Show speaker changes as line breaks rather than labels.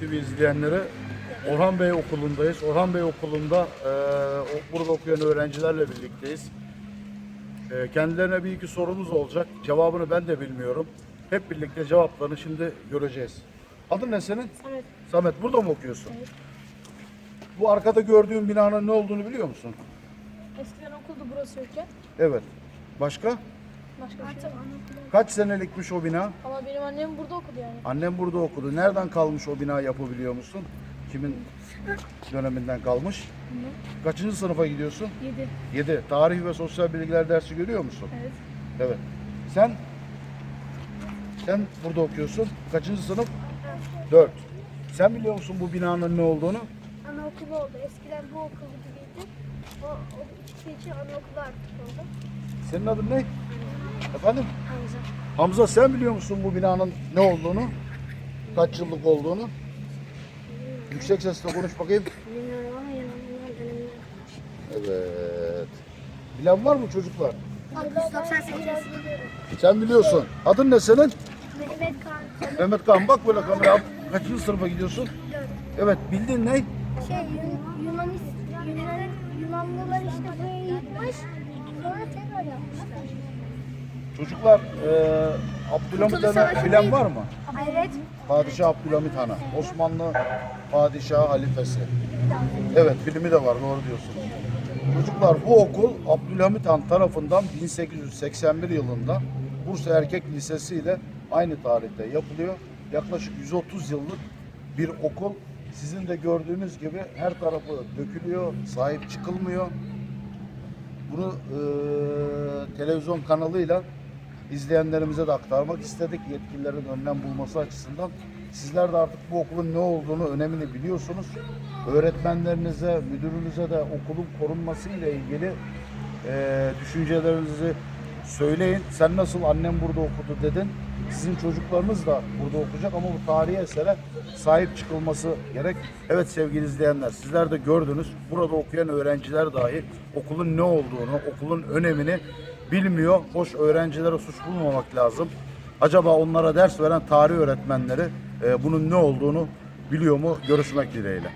TV izleyenleri Orhan Bey Okulu'ndayız. Orhan Bey Okulunda e, burada okuyan öğrencilerle birlikteyiz. E, kendilerine bir iki sorumuz olacak. Cevabını ben de bilmiyorum. Hep birlikte cevaplarını şimdi göreceğiz. Adın ne senin?
Samet.
Samet burada mı okuyorsun? Bu arkada gördüğün binanın ne olduğunu biliyor musun?
Eskiden okuldu burası yokken.
Evet. Başka?
Başka bir şey yok.
Kaç senelikmiş o bina?
Ama benim annem burada okudu yani.
Annem burada okudu. Nereden kalmış o bina yapabiliyor musun? Kimin döneminden kalmış? Kaçıncı sınıfa gidiyorsun?
7.
7. Tarih ve sosyal bilgiler dersi görüyor musun?
Evet.
Evet. Sen? Sen burada okuyorsun. Kaçıncı sınıf? 4. Sen biliyor musun bu binanın ne olduğunu?
Anaokulu oldu. Eskiden bu okul gibiydi. O, o çıktığı için anaokulu artık oldu.
Senin adın ne? Efendim?
Hamza.
Hamza sen biliyor musun bu binanın ne olduğunu? Kaç yıllık olduğunu? Yüksek sesle konuş bakayım.
Bilmiyorum ama yanımdan dönemler.
Evet. Bilen var mı çocuklar?
1998
Sen biliyorsun. Adın ne senin?
Mehmet Kaan.
Mehmet Kaan bak böyle kamera. Kaçıncı sınıfa gidiyorsun? Evet bildin ne?
Şey Yun, Yunanist, Yunan, Yunanlılar işte buraya
Çocuklar e, Abdülhamit Han'ı bilen var mı?
Evet.
Padişah Abdülhamit Han'a. Osmanlı Padişah halifesi. Evet filmi de var doğru diyorsun. Çocuklar bu okul Abdülhamit Han tarafından 1881 yılında Bursa Erkek Lisesi ile aynı tarihte yapılıyor. Yaklaşık 130 yıllık bir okul. Sizin de gördüğünüz gibi her tarafı dökülüyor, sahip çıkılmıyor. Bunu e, televizyon kanalıyla izleyenlerimize de aktarmak istedik yetkililerin önlem bulması açısından. Sizler de artık bu okulun ne olduğunu, önemini biliyorsunuz. Öğretmenlerinize, müdürünüze de okulun korunması ile ilgili e, düşüncelerinizi söyleyin. Sen nasıl annem burada okudu dedin. Sizin çocuklarınız da burada okuyacak ama bu tarihi esere sahip çıkılması gerek. Evet sevgili izleyenler sizler de gördünüz. Burada okuyan öğrenciler dahi okulun ne olduğunu, okulun önemini bilmiyor. Hoş öğrencilere suç bulmamak lazım. Acaba onlara ders veren tarih öğretmenleri e, bunun ne olduğunu biliyor mu? Görüşmek dileğiyle.